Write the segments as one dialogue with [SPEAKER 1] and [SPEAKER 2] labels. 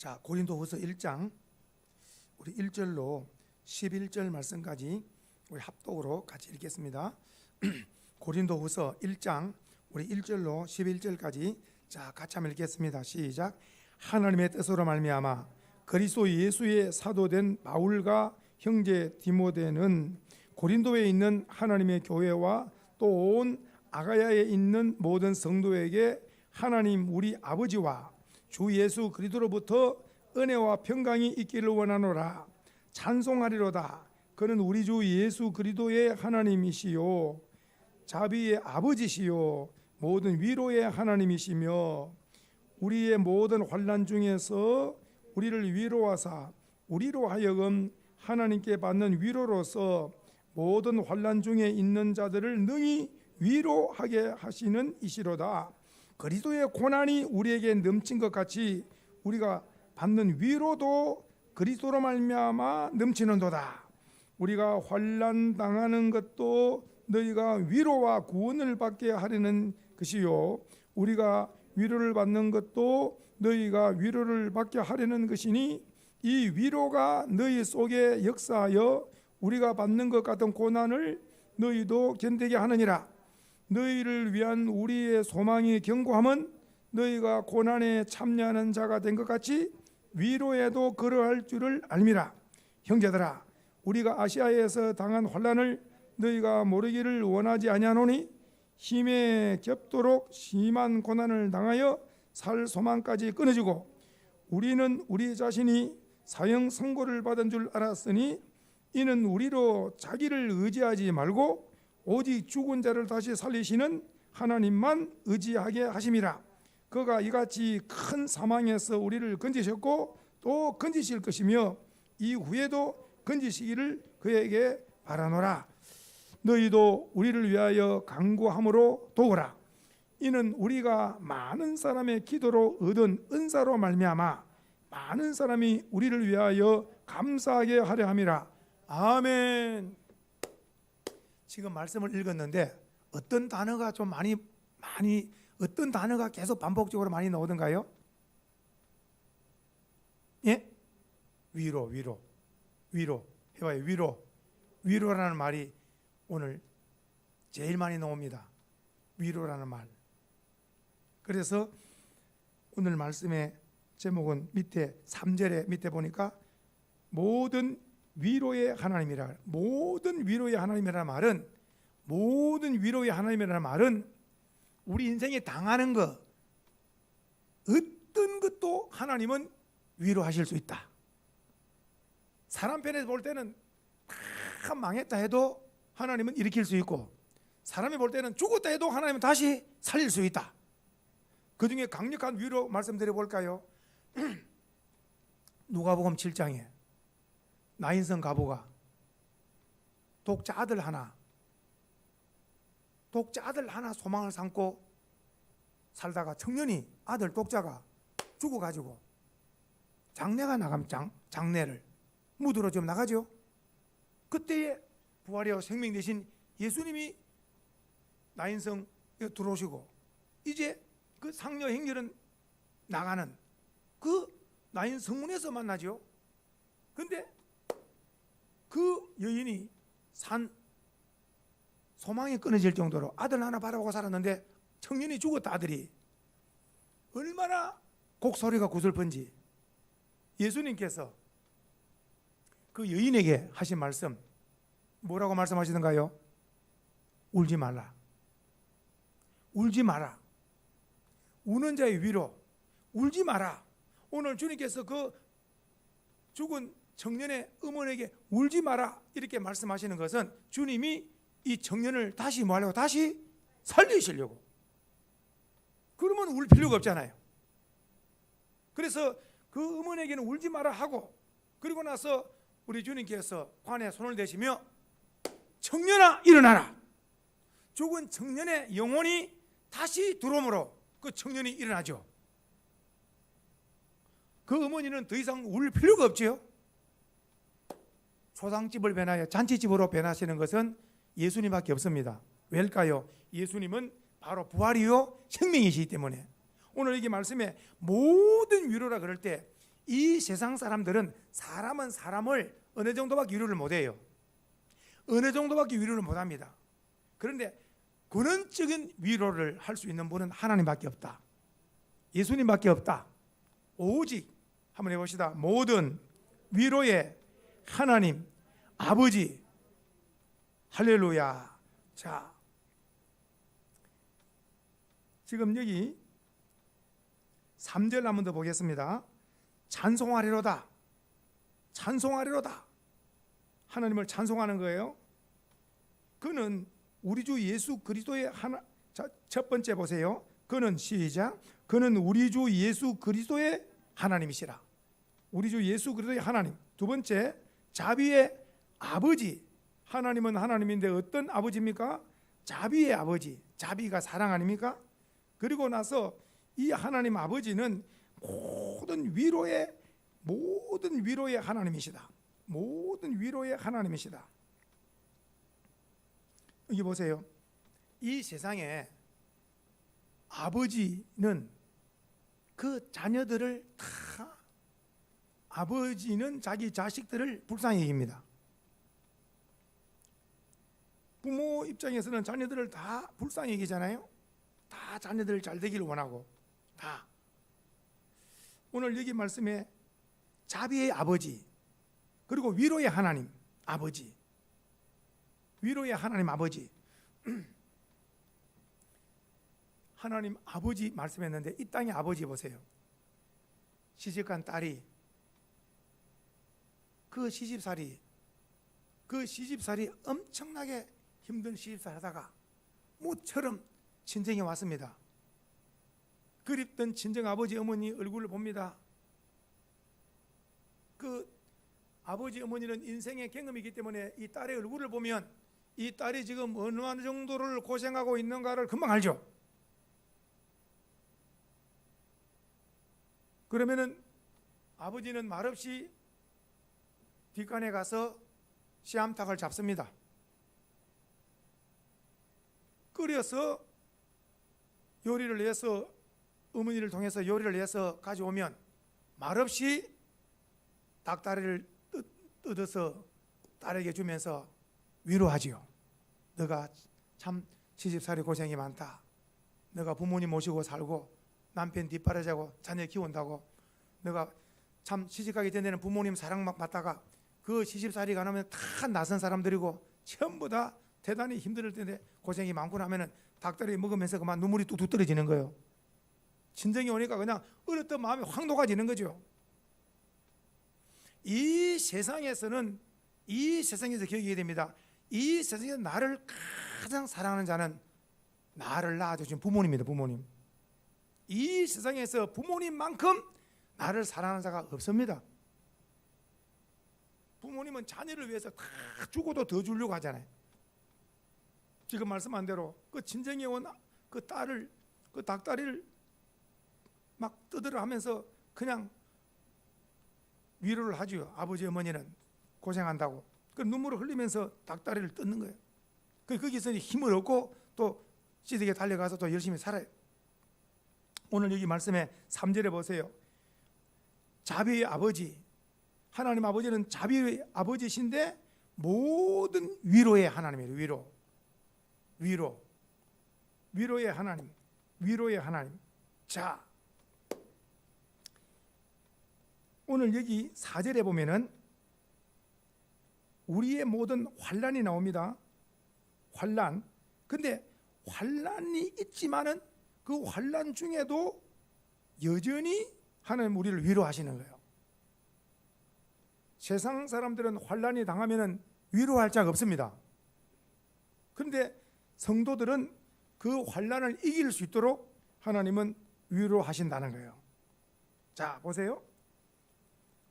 [SPEAKER 1] 자, 고린도후서 1장 우리 1절로 11절 말씀까지 우리 합독으로 같이 읽겠습니다. 고린도후서 1장 우리 1절로 11절까지 자, 같이 한번 읽겠습니다. 시작. 하나님의 뜻으로 말미암아 그리스도 예수의 사도된 바울과 형제 디모데는 고린도에 있는 하나님의 교회와 또 온 아가야에 있는 모든 성도에게 하나님 우리 아버지와 주 예수 그리스도로부터 은혜와 평강이 있기를 원하노라. 찬송하리로다. 그는 우리 주 예수 그리스도의 하나님이시요. 자비의 아버지시요. 모든 위로의 하나님이시며 우리의 모든 환난 중에서 우리를 위로하사 우리로 하여금 하나님께 받는 위로로서 모든 환난 중에 있는 자들을 능히 위로하게 하시는 이시로다. 그리스도의 고난이 우리에게 넘친 것 같이 우리가 받는 위로도 그리스도로 말미암아 넘치는도다. 우리가 환난 당하는 것도 너희가 위로와 구원을 받게 하려는 것이요 우리가 위로를 받는 것도 너희가 위로를 받게 하려는 것이니 이 위로가 너희 속에 역사하여 우리가 받는 것 같은 고난을 너희도 견디게 하느니라 너희를 위한 우리의 소망이 견고함은 너희가 고난에 참여하는 자가 된 것 같이 위로에도 그러할 줄을 알미라. 형제들아 우리가 아시아에서 당한 환란을 너희가 모르기를 원하지 아니하노니 힘에 겹도록 심한 고난을 당하여 살 소망까지 끊어지고 우리는 우리 자신이 사형 선고를 받은 줄 알았으니 이는 우리로 자기를 의지하지 말고 오직 죽은 자를 다시 살리시는 하나님만 의지하게 하심이라. 그가 이같이 큰 사망에서 우리를 건지셨고 또 건지실 것이며 이후에도 건지시기를 그에게 바라노라. 너희도 우리를 위하여 간구함으로 도우라. 이는 우리가 많은 사람의 기도로 얻은 은사로 말미암아 많은 사람이 우리를 위하여 감사하게 하려 함이라. 아멘 지금 말씀을 읽었는데 어떤 단어가 좀 많이 많이 어떤 단어가 계속 반복적으로 많이 나오던가요? 예? 위로 위로 위로 해봐요 위로 위로라는 말이 오늘 제일 많이 나옵니다. 위로라는 말. 그래서 오늘 말씀의 제목은 밑에 3절에 밑에 보니까 모든 위로의 하나님이라 모든 위로의 하나님이라는 말은 모든 위로의 하나님이라는 말은 우리 인생에 당하는 것 어떤 것도 하나님은 위로하실 수 있다. 사람 편에서 볼 때는 다 망했다 해도 하나님은 일으킬 수 있고 사람이 볼 때는 죽었다 해도 하나님은 다시 살릴 수 있다. 그 중에 강력한 위로 말씀드려 볼까요? 누가복음 7장에 나인성 가보가 독자 아들 하나 독자 아들 하나 소망을 삼고 살다가 청년이 아들 독자가 죽어가지고 장례가 나가면 장, 장례를 무드로 좀 나가죠. 그때에 부활이요 생명 대신 예수님이 나인성 들어오시고 이제 그 상녀 행렬은 나가는 그 나인 성문에서 만나죠. 근데 그 여인이 산 소망이 끊어질 정도로 아들 하나 바라보고 살았는데 청년이 죽었다 아들이 얼마나 곡소리가 구슬픈지 예수님께서 그 여인에게 하신 말씀 뭐라고 말씀하시던가요? 울지 말라. 울지 마라. 우는 자의 위로 울지 마라. 오늘 주님께서 그 죽은 청년의 어머니에게 울지 마라 이렇게 말씀하시는 것은 주님이 이 청년을 다시 뭐 하려고 다시 살리시려고. 그러면 울 필요가 없잖아요. 그래서 그 어머니에게는 울지 마라 하고 그리고 나서 우리 주님께서 관에 손을 대시며 청년아 일어나라. 죽은 청년의 영혼이 다시 들어오므로 그 청년이 일어나죠. 그 어머니는 더 이상 울 필요가 없지요. 초상집을 변하여 잔치집으로 변하시는 것은 예수님밖에 없습니다. 왜일까요? 예수님은 바로 부활이요 생명이시기 때문에 오늘 이게 말씀에 모든 위로라 그럴 때 이 세상 사람들은 사람은 사람을 어느 정도밖에 위로를 못 해요. 어느 정도밖에 위로를 못 합니다. 그런데 근원적인 위로를 할 수 있는 분은 하나님밖에 없다. 예수님밖에 없다. 오직 한번 해봅시다. 모든 위로의 하나님 아버지 할렐루야. 자, 지금 여기 3절 한번 더 보겠습니다. 찬송하리로다. 찬송하리로다. 하나님을 찬송하는 거예요. 그는 우리 주 예수 그리스도의 하나 자, 첫 번째 보세요. 그는 시작. 그는 우리 주 예수 그리스도의 하나님이시라. 우리 주 예수 그리스도의 하나님. 두 번째 자비의 아버지. 하나님은 하나님인데 어떤 아버지입니까? 자비의 아버지. 자비가 사랑 아닙니까? 그리고 나서 이 하나님 아버지는 모든 위로의 모든 위로의 하나님이시다. 모든 위로의 하나님이시다. 여기 보세요. 이 세상에 아버지는 그 자녀들을 다 아버지는 자기 자식들을 불쌍히 여깁니다. 부모 입장에서는 자녀들을 다 불쌍히 여기잖아요. 다 자녀들 잘 되기를 원하고 다. 오늘 여기 말씀에 자비의 아버지 그리고 위로의 하나님 아버지. 위로의 하나님 아버지. 하나님 아버지 말씀했는데 이 땅의 아버지 보세요. 시집간 딸이 그 시집살이 그 시집살이 엄청나게 힘든 시집살 하다가 모처럼 친정에 왔습니다 그립던 친정 아버지 어머니 얼굴을 봅니다 그 아버지 어머니는 인생의 경험이기 때문에 이 딸의 얼굴을 보면 이 딸이 지금 어느 정도를 고생하고 있는가를 금방 알죠. 그러면은 아버지는 말없이 뒷간에 가서 씨암탉을 잡습니다. 끓여서 요리를 해서 어머니를 통해서 요리를 해서 가져오면 말없이 닭다리를 뜯- 뜯어서 딸에게 주면서 위로하지요. 너가 참 시집살이 고생이 많다. 너가 부모님 모시고 살고 남편 뒷바라지하고 자녀 키운다고 너가 참 시집가기 전에는 부모님 사랑 막 받다가 그 시집살이가 나면 다 낯선 사람들이고 전부 다 대단히 힘들 텐데 고생이 많고 나면은 닭다리 먹으면서 그만 눈물이 뚝뚝 떨어지는 거예요. 친정이 오니까 그냥 어렸던 마음이 확 녹아지는 거죠. 이 세상에서는 이 세상에서 기억해야 됩니다. 이 세상에서 나를 가장 사랑하는 자는 나를 낳아주신 부모님입니다. 부모님. 이 세상에서 부모님만큼 나를 사랑하는 자가 없습니다. 부모님은 자녀를 위해서 다 주고도 더 주려고 하잖아요. 지금 말씀한 대로 그 친정에 온 그 딸을 그 닭다리를 막 뜯으려 하면서 그냥 위로를 하죠. 아버지 어머니는 고생한다고. 그 눈물을 흘리면서 닭다리를 뜯는 거예요. 그 거기서 힘을 얻고 또 시댁에 달려가서 또 열심히 살아요. 오늘 여기 말씀에 3절에 보세요. 자비의 아버지 하나님 아버지는 자비의 아버지신데 모든 위로의 하나님이에요. 위로. 위로. 위로의 하나님. 위로의 하나님. 자. 오늘 여기 4절에 보면은 우리의 모든 환란이 나옵니다. 환란. 근데 환란이 있지만은 그 환란 중에도 여전히 하나님 우리를 위로하시는 거예요. 세상 사람들은 환란이 당하면은 위로할 자가 없습니다. 그런데 성도들은 그 환란을 이길 수 있도록 하나님은 위로하신다는 거예요. 자, 보세요.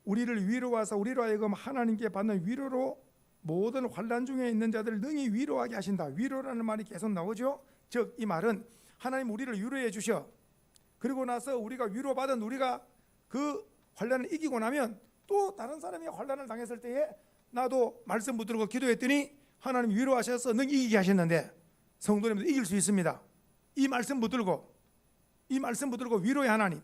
[SPEAKER 1] 우리를 위로하사 우리로 하여금 하나님께 받는 위로로 모든 환란 중에 있는 자들을 능히 위로하게 하신다. 위로라는 말이 계속 나오죠. 즉 이 말은 하나님 우리를 위로해 주셔. 그리고 나서 우리가 위로받은 우리가 그 환란을 이기고 나면 또 다른 사람이 환란을 당했을 때에 나도 말씀 붙들고 기도했더니 하나님 위로하셔서 능히 이기게 하셨는데 성도님들 이길 수 있습니다. 이 말씀 붙들고 이 말씀 붙들고 위로의 하나님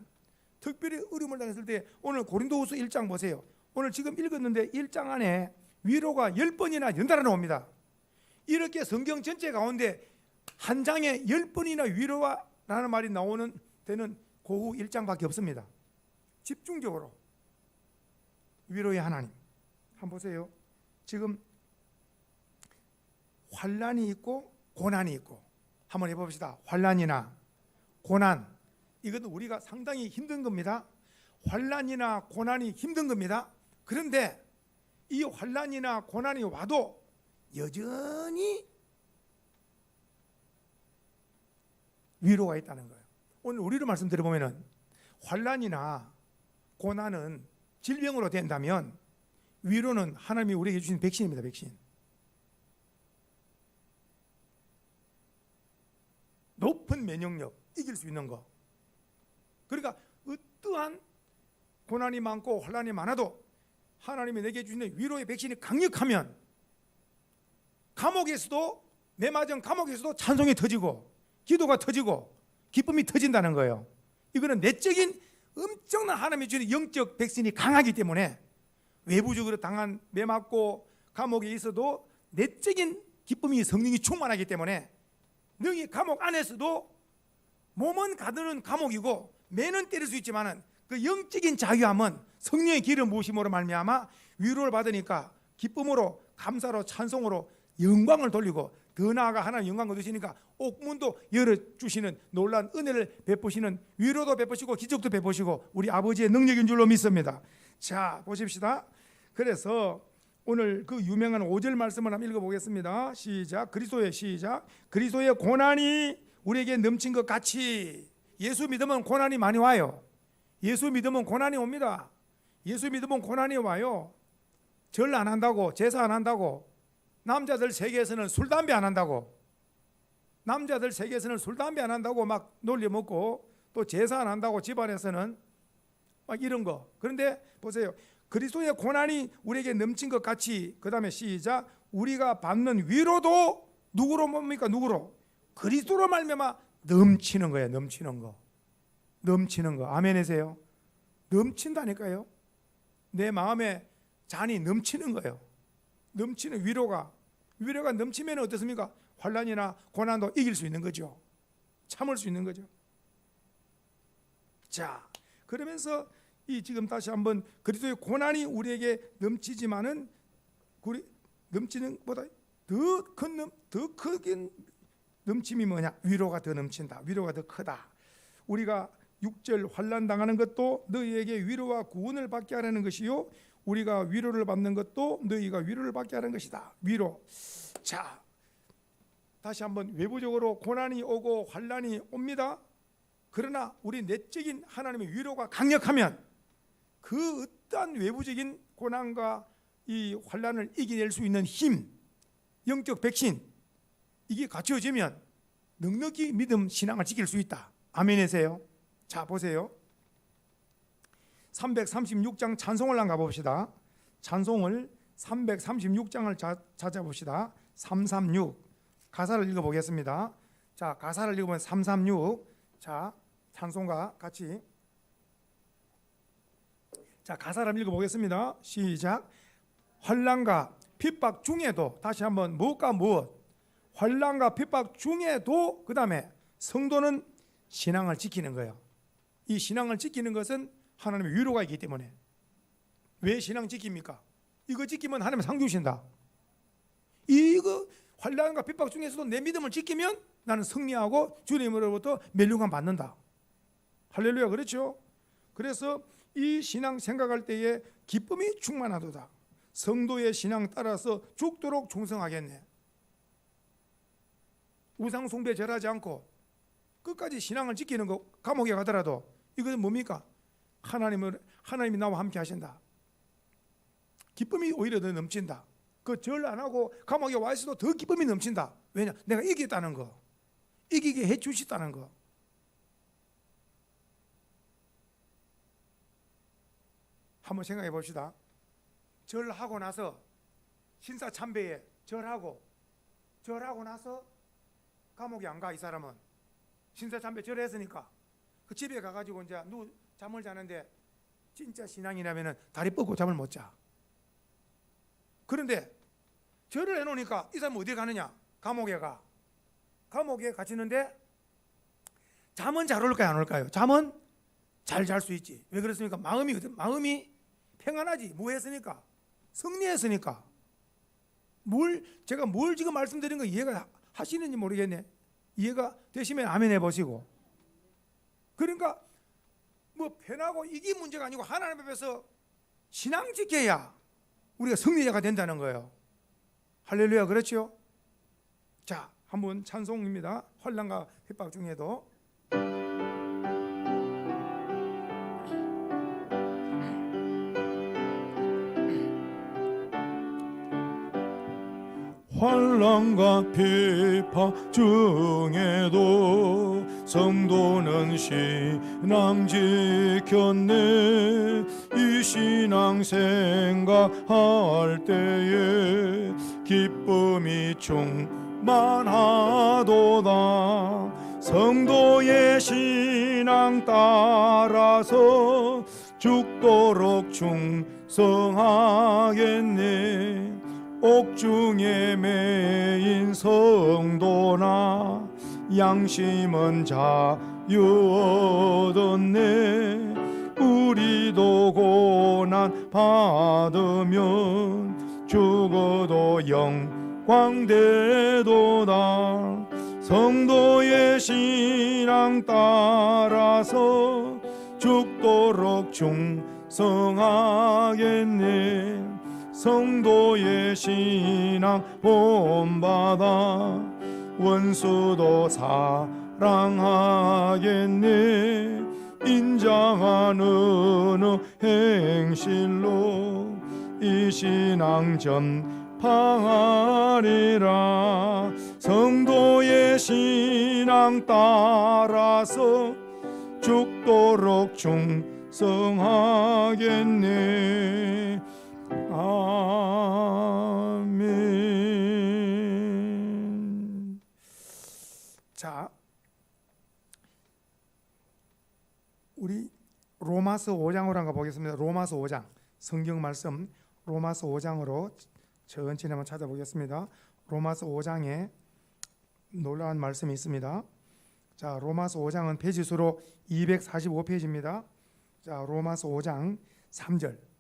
[SPEAKER 1] 특별히 어려움을 당했을 때 오늘 고린도후서 1장 보세요. 오늘 지금 읽었는데 1장 안에 위로가 10번이나 연달아 나옵니다. 이렇게 성경 전체 가운데 한 장에 10번이나 위로라는 말이 나오는 데는 고후 1장밖에 없습니다. 집중적으로 위로의 하나님. 한번 보세요. 지금 환란이 있고 고난이 있고 한번 해봅시다. 환란이나 고난 이것도 우리가 상당히 힘든 겁니다. 환란이나 고난이 힘든 겁니다. 그런데 이 환란이나 고난이 와도 여전히 위로가 있다는 거예요. 오늘 우리로 말씀드려 보면은 환란이나 고난은 질병으로 된다면 위로는 하나님이 우리에게 주신 백신입니다. 백신. 높은 면역력 이길 수 있는 거. 그러니까 어떠한 고난이 많고 환란이 많아도 하나님이 내게 주시는 위로의 백신이 강력하면 감옥에서도 내 맞은 감옥에서도 찬송이 터지고 기도가 터지고 기쁨이 터진다는 거예요. 이거는 내적인 엄청난 하나님이 주는 영적 백신이 강하기 때문에 외부적으로 당한 매 맞고 감옥에 있어도 내적인 기쁨이 성령이 충만하기 때문에 너희 감옥 안에서도 몸은 가두는 감옥이고 매는 때릴 수 있지만은 그 영적인 자유함은 성령의 기름 부으심으로 말미암아 위로를 받으니까 기쁨으로 감사로 찬송으로 영광을 돌리고 더 나아가 하나님 영광을 얻으시니까 옥문도 열어 주시는 놀란 은혜를 베푸시는 위로도 베푸시고 기적도 베푸시고 우리 아버지의 능력인 줄로 믿습니다. 자 보십시다. 그래서 오늘 그 유명한 5절 말씀을 한번 읽어보겠습니다. 시작. 그리스도의 시작. 그리스도의 고난이 우리에게 넘친 것 같이 예수 믿으면 고난이 많이 와요. 예수 믿으면 고난이 옵니다. 예수 믿으면 고난이 와요. 절 안 한다고 제사 안 한다고 남자들 세계에서는 술 담배 안 한다고 남자들 세계에서는 술 담배 안 한다고 막 놀려 먹고 또 제사 안 한다고 집안에서는 막 이런 거. 그런데 보세요. 그리스도의 고난이 우리에게 넘친 것 같이 그다음에 시작. 우리가 받는 위로도 누구로 뭡니까? 누구로? 그리스도로 말미암아 넘치는 거예요 넘치는 거. 넘치는 거. 아멘이세요? 넘친다니까요. 내 마음에 잔이 넘치는 거예요. 넘치는 위로가. 위로가 넘치면 어떻습니까? 환란이나 고난도 이길 수 있는 거죠. 참을 수 있는 거죠. 자 그러면서 이 지금 다시 한번 그리스도의 고난이 우리에게 넘치지만은 우리 넘치는 보다 더큰더 크긴 넘침이 뭐냐? 위로가 더 넘친다. 위로가 더 크다. 우리가 육절 환란 당하는 것도 너희에게 위로와 구원을 받게 하라는 것이요. 우리가 위로를 받는 것도 너희가 위로를 받게 하는 것이다. 위로. 자 다시 한번 외부적으로 고난이 오고 환란이 옵니다. 그러나 우리 내적인 하나님의 위로가 강력하면 그 어떠한 외부적인 고난과 이 환란을 이겨낼 수 있는 힘, 영적 백신 이게 갖춰지면 넉넉히 믿음 신앙을 지킬 수 있다. 아멘이세요? 자 보세요. 336장 찬송을 한번 가봅시다. 찬송을 336장을 자, 찾아봅시다. 336 가사를 읽어보겠습니다. 자 가사를 읽으면 336자 찬송과 같이 자 가사를 읽어보겠습니다. 시작. 환란과 핍박 중에도 다시 한번 무엇과 무엇 환란과 핍박 중에도 그 다음에 성도는 신앙을 지키는 거예요. 이 신앙을 지키는 것은 하나님의 위로가 있기 때문에 왜 신앙 지킵니까? 이거 지키면 하나님 상 주신다. 이거 환란과 핍박 중에서도 내 믿음을 지키면 나는 승리하고 주님으로부터 멸류관 받는다. 할렐루야 그렇죠? 그래서 이 신앙 생각할 때에 기쁨이 충만하도다. 성도의 신앙 따라서 죽도록 충성하겠네. 우상 숭배 절하지 않고 끝까지 신앙을 지키는 거 감옥에 가더라도 이것은 뭡니까? 하나님을 하나님이 나와 함께 하신다. 기쁨이 오히려 더 넘친다. 그 절 안 하고 감옥에 와 있어도 더 기쁨이 넘친다. 왜냐? 내가 이겼다는 거. 이기게 해 주셨다는 거. 한번 생각해 봅시다. 절하고 나서 신사 참배에 절하고 절하고 나서 감옥에 안 가 이 사람은 신사 참배 절했으니까 그 집에 가가지고 이제 누 잠을 자는데 진짜 신앙이라면은 다리 뻗고 잠을 못 자. 그런데 절을 해놓으니까 이 사람 어디 가느냐? 감옥에 가. 감옥에 갇히는데 잠은 잘 올까요? 안 올까요? 잠은 잘 잘 수 있지. 왜 그렇습니까? 마음이? 마음이 평안하지. 뭐 했으니까? 승리했으니까. 뭘 제가 뭘 지금 말씀드린 거 이해가 하시는지 모르겠네. 이해가 되시면 아멘 해보시고. 그러니까 뭐 편하고 이게 문제가 아니고 하나님 앞에서 신앙 지켜야 우리가 승리자가 된다는 거예요. 할렐루야 그렇죠? 자, 한번 찬송입니다. 환란과 핍박 중에도
[SPEAKER 2] 환란과 비파 중에도 성도는 신앙 지켰네. 이 신앙 생각할 때에 기쁨이 충만하도다. 성도의 신앙 따라서 죽도록 충성하겠네 옥중에 매인 성도나 양심은 자유 얻었네. 우리도 고난 받으면 죽어도 영광되도다. 성도의 신앙 따라서 죽도록 충성하겠네 성도의 신앙 본받아 원수도 사랑하겠네 어느 행실로 이 신앙 전파하리라. 성도의 신앙 따라서 죽도록 충성하겠네 아멘.
[SPEAKER 1] 자, 우리 로마서 5장으로 한번 보겠습니다. 로마서 5장 성경 말씀 로마서 5장으로 천천히 한번 찾아보겠습니다. 로마서 5장에 놀라운 말씀이 있습니다. 자, 로마서 5장은 페이지 수로 245페이지입니다. 자, 로마서 5장 3절.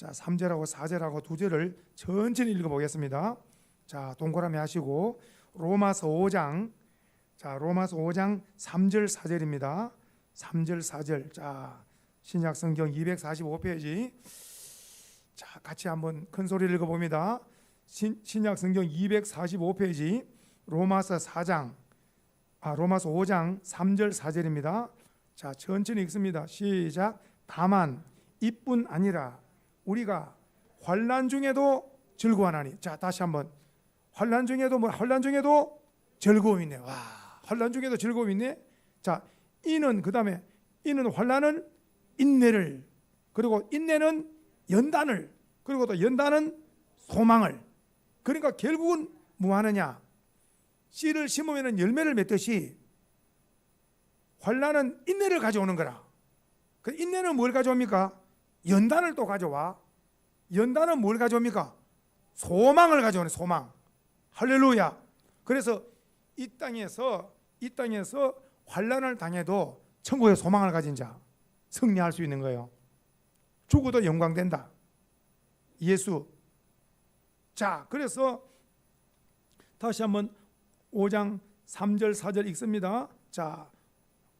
[SPEAKER 1] 자, 3절하고 4절하고 두 절을 천천히 읽어 보겠습니다. 자, 동그라미 하시고 로마서 5장 자, 로마서 5장 3절 4절입니다. 3절 4절. 자, 신약 성경 245페이지. 자, 같이 한번 큰 소리를 읽어 봅니다. 신, 신약 성경 245페이지. 로마서 4장 아, 로마서 5장 3절 4절입니다. 자, 천천히 읽습니다. 시작. 다만 이뿐 아니라 우리가 환난 중에도 즐거워하나니. 자, 다시 한번. 환난 중에도 뭐 환난 중에도 즐거움 있네. 와, 환난 중에도 즐거움 있네. 자, 이는 그다음에 이는 환난은 인내를 그리고 인내는 연단을 그리고 또 연단은 소망을. 그러니까 결국은 뭐 하느냐? 씨를 심으면 열매를 맺듯이 환란은 인내를 가져오는 거라. 그 인내는 뭘 가져옵니까? 연단을 또 가져와. 연단은 뭘 가져옵니까? 소망을 가져오는 소망. 할렐루야. 그래서 이 땅에서 이 땅에서 환란을 당해도 천국의 소망을 가진 자 승리할 수 있는 거예요. 죽어도 영광된다. 예수. 자, 그래서 다시 한번 5장 3절 4절 읽습니다. 자,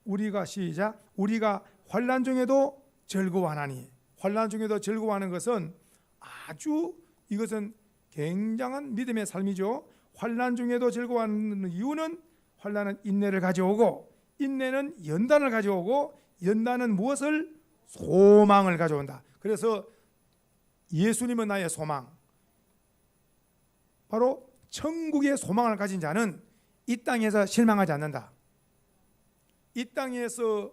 [SPEAKER 1] 우리가 시작. 우리가 환란 중에도 즐거워하나니. 환란 중에도 즐거워하는 것은 아주 이것은 굉장한 믿음의 삶이죠. 환란 중에도 즐거워하는 이유는 환란은 인내를 가져오고 인내는 연단을 가져오고 연단은 무엇을 소망을 가져온다. 그래서 예수님은 나의 소망. 바로 천국의 소망을 가진 자는 이 땅에서 실망하지 않는다. 이 땅에서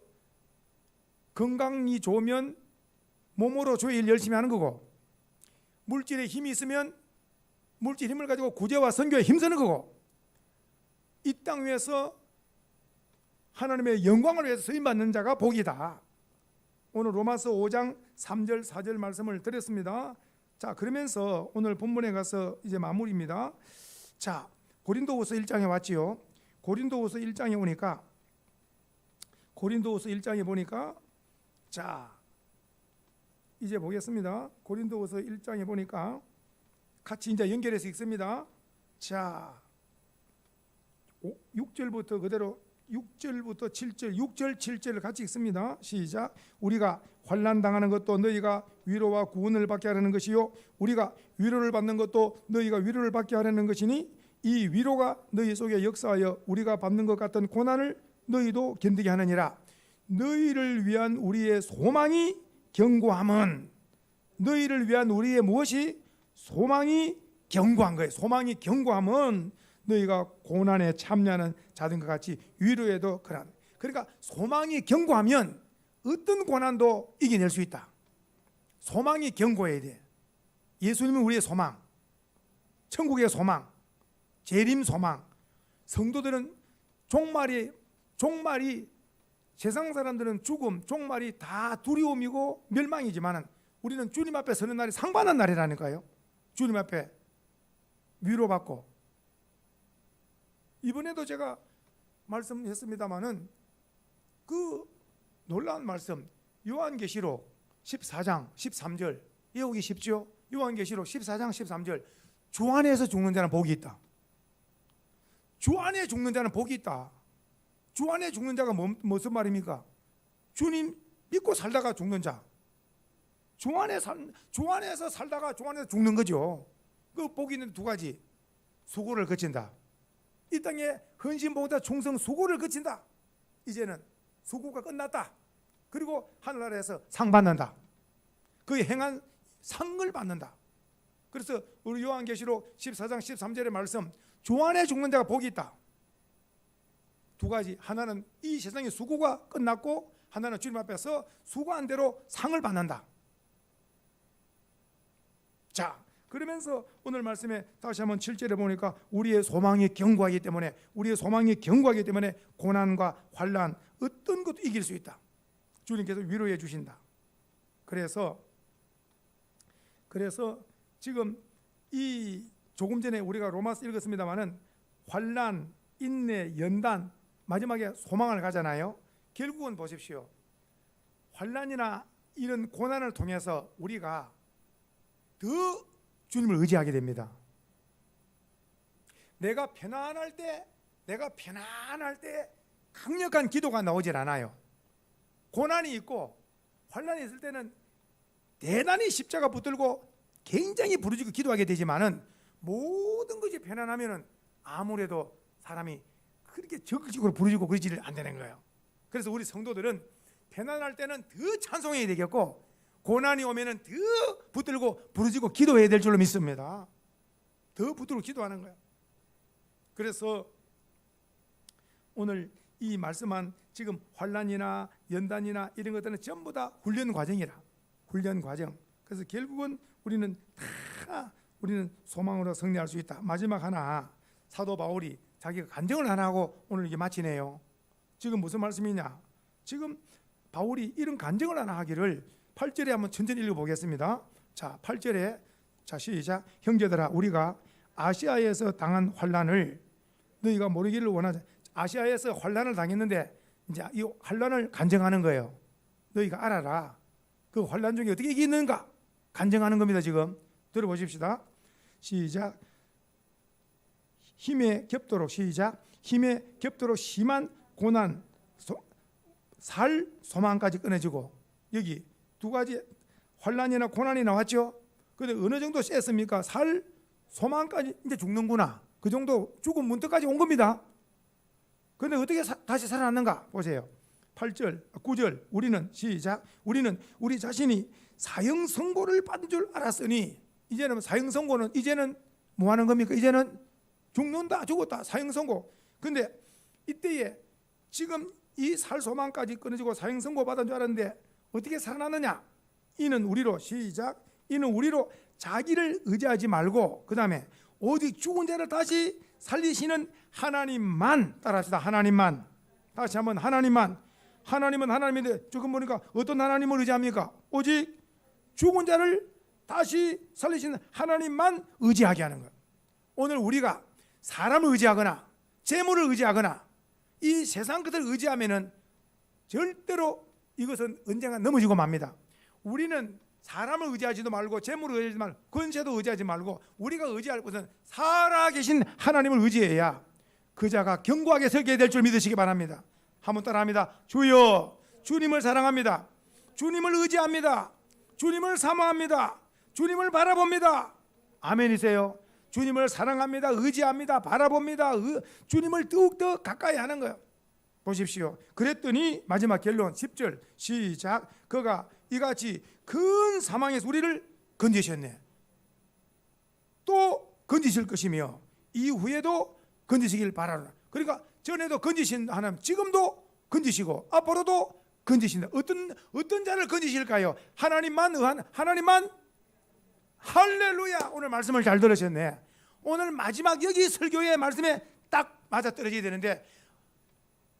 [SPEAKER 1] 건강이 좋으면 몸으로 주의 일 열심히 하는 거고 물질에 힘이 있으면 물질 힘을 가지고 구제와 선교에 힘쓰는 거고 이 땅 위에서 하나님의 영광을 위해서 쓰임 받는 자가 복이다. 오늘 로마서 5장 3절 4절 말씀을 드렸습니다. 자, 그러면서 오늘 본문에 가서 이제 마무리입니다. 자, 고린도후서 1장에 왔지요. 고린도후서 1장에 오니까 고린도후서 1장에 보니까 자, 이제 보겠습니다. 고린도후서 1장에 보니까 같이 이제 연결해서 읽습니다. 자, 6절부터 그대로 6절부터 7절, 6절, 7절을 같이 읽습니다. 시작. 우리가 환난 당하는 것도 너희가 위로와 구원을 받게 하려는 것이요 우리가 위로를 받는 것도 너희가 위로를 받게 하려는 것이니 이 위로가 너희 속에 역사하여 우리가 받는 것 같은 고난을 너희도 견디게 하느니라. 너희를 위한 우리의 소망이 견고함은 너희를 위한 우리의 무엇이 소망이 견고한 거예요. 소망이 견고함은 너희가 고난에 참여하는 자들과 같이 위로에도 그런. 그러니까 소망이 견고하면 어떤 고난도 이겨낼 수 있다. 소망이 견고해야 돼. 예수님은 우리의 소망, 천국의 소망, 재림 소망. 성도들은 종말이 종말이 세상 사람들은 죽음, 종말이 다 두려움이고 멸망이지만은 우리는 주님 앞에 서는 날이 상반한 날이라니까요. 주님 앞에 위로받고 이번에도 제가 말씀했습니다마는 그 놀라운 말씀 요한계시록 14장 13절 외우기 쉽죠? 요한계시록 14장 13절 주 안에서 죽는 자는 복이 있다. 주 안에 죽는 자는 복이 있다. 주 안에 죽는 자가 뭐, 무슨 말입니까? 주님 믿고 살다가 죽는 자. 주 안에 살, 주 안에서 살다가 주 안에서 죽는 거죠. 그 복이 있는 두 가지. 수고를 거친다. 이 땅에 헌신보다 충성 수고를 거친다. 이제는 수고가 끝났다. 그리고 하늘나라에서 상 받는다. 그 행한 상을 받는다. 그래서 우리 요한계시록 14장 13절의 말씀 주 안에 죽는 자가 복이 있다. 두 가지 하나는 이 세상의 수고가 끝났고 하나는 주님 앞에서 수고한 대로 상을 받는다. 자, 그러면서 오늘 말씀에 다시 한번 7절에 보니까 우리의 소망이 견고하기 때문에 우리의 소망이 견고하기 때문에 고난과 환란 어떤 것도 이길 수 있다. 주님께서 위로해 주신다. 그래서 그래서 지금 이 조금 전에 우리가 로마서 읽었습니다마는 환란, 인내, 연단 마지막에 소망을 가잖아요. 결국은 보십시오. 환란이나 이런 고난을 통해서 우리가 더 주님을 의지하게 됩니다. 내가 편안할 때, 내가 편안할 때 강력한 기도가 나오질 않아요. 고난이 있고 환란이 있을 때는 대단히 십자가 붙들고 굉장히 부르짖고 기도하게 되지만은 모든 것이 편안하면은 아무래도 사람이 그렇게 적극적으로 부르짖고 그러지를 안 되는 거예요. 그래서 우리 성도들은 편안할 때는 더 찬송해야 되겠고 고난이 오면은 더 붙들고 부르짖고 기도해야 될 줄로 믿습니다. 더 붙들고 기도하는 거예요. 그래서 오늘 이 말씀한 지금 환란이나 연단이나 이런 것들은 전부 다 훈련 과정이라 훈련 과정. 그래서 결국은 우리는 다 우리는 소망으로 승리할 수 있다. 마지막 하나 사도 바울이 자기가 간증을 하나 하고 오늘 이게 마치네요. 지금 무슨 말씀이냐? 지금 바울이 이런 간증을 하나 하기를 8절에 한번 천천히 읽어보겠습니다. 자, 8절에 자 시작. 형제들아, 우리가 아시아에서 당한 환란을 너희가 모르기를 원하자. 아시아에서 환란을 당했는데 이제 이 환란을 간증하는 거예요. 너희가 알아라. 그 환란 중에 어떻게 이기는가? 간증하는 겁니다. 지금 들어보십시다. 시작. 힘에 겹도록 시작. 힘에 겹도록 심한 고난, 소, 살 소망까지 끊어지고 여기 두 가지 환란이나 고난이 나왔죠. 근데 어느 정도 셌습니까? 살 소망까지 이제 죽는구나. 그 정도 죽음 문턱까지 온 겁니다. 근데 어떻게 사, 다시 살아났는가? 보세요. 8절, 9절. 우리는 시작. 우리는 우리 자신이 사형 선고를 받은 줄 알았으니 이제는 사형 선고는 이제는 뭐 하는 겁니까? 이제는 죽는다, 죽었다. 사형 선고. 근데 이때에 지금 이 살 소망까지 끊어지고 사형 선고 받은 줄 알았는데 어떻게 살아났느냐? 이는 우리로 시작. 이는 우리로 자기를 의지하지 말고 그다음에 오직 죽은 자를 다시 살리시는 하나님만 따라합시다. 하나님만. 다시 한번 하나님만. 하나님은 하나님인데 조금 보니까 어떤 하나님을 의지합니까? 오직 죽은 자를 다시 살리시는 하나님만 의지하게 하는 것. 오늘 우리가 사람을 의지하거나 재물을 의지하거나 이 세상 것을 의지하면은 절대로 이것은 언젠가 넘어지고 맙니다. 우리는 사람을 의지하지도 말고 재물을 의지하지 말고 권세도 의지하지 말고 우리가 의지할 것은 살아계신 하나님을 의지해야 그 자가 견고하게 서게 될 줄 믿으시기 바랍니다. 한번 따라합니다. 주여 주님을 사랑합니다. 주님을 의지합니다. 주님을 사모합니다. 주님을 바라봅니다. 아멘이세요. 주님을 사랑합니다. 의지합니다. 바라봅니다. 의- 주님을 더욱더 가까이 하는 거예요. 보십시오. 그랬더니 마지막 결론 10절 시작. 그가 이같이 큰 사망에서 우리를 건지셨네. 또 건지실 것이며 이후에도 건지시길 바라라. 그러니까 전에도 건지신 하나님, 지금도 건지시고 앞으로도 건지신다. 어떤 어떤 자를 건지실까요? 하나님만 의한 하나님만 할렐루야. 오늘 말씀을 잘 들으셨네. 오늘 마지막 여기 설교의 말씀에 딱 맞아 떨어져야 되는데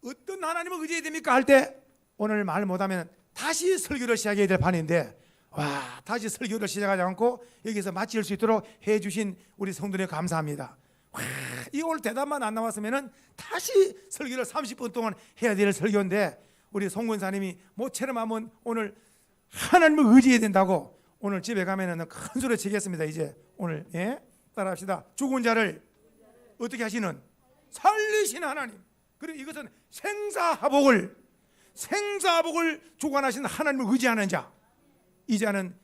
[SPEAKER 1] 어떤 하나님을 의지해야 됩니까 할 때 오늘 말 못하면 다시 설교를 시작해야 될 판인데 와 다시 설교를 시작하지 않고 여기서 마칠 수 있도록 해주신 우리 성도님 감사합니다. 와, 이 오늘 대답만 안 나왔으면은 다시 설교를 30분 동안 해야 될 설교인데 우리 송권사님이 모처럼 하면 오늘 하나님을 의지해야 된다고 오늘 집에 가면은 큰 소리 치겠습니다. 이제 오늘 예 따라합시다. 죽은 자를 어떻게 하시는 살리시는 하나님. 그리고 이것은 생사하복을 생사하복을 주관하시는 하나님을 의지하는 자. 이 자는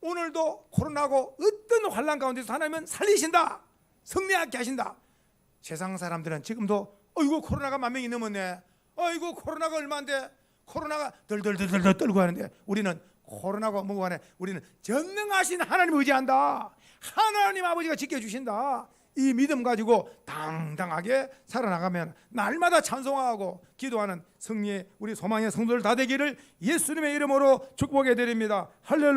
[SPEAKER 1] 오늘도 코로나고 어떤 환란 가운데서 하나님은 살리신다. 승리하게 하신다. 세상 사람들은 지금도 어이구 코로나가 만 명이 넘었네. 어이구 코로나가 얼마인데 코로나가 덜덜덜덜 떨고 하는데 우리는 코로나가 뭐고 하네. 우리는 전능하신 하나님 의지한다. 하나님 아버지가 지켜주신다. 이 믿음 가지고 당당하게 살아나가면 날마다 찬송하고 기도하는 승리의 우리 소망의 성도들 다 되기를 예수님의 이름으로 축복해 드립니다. 할렐루야.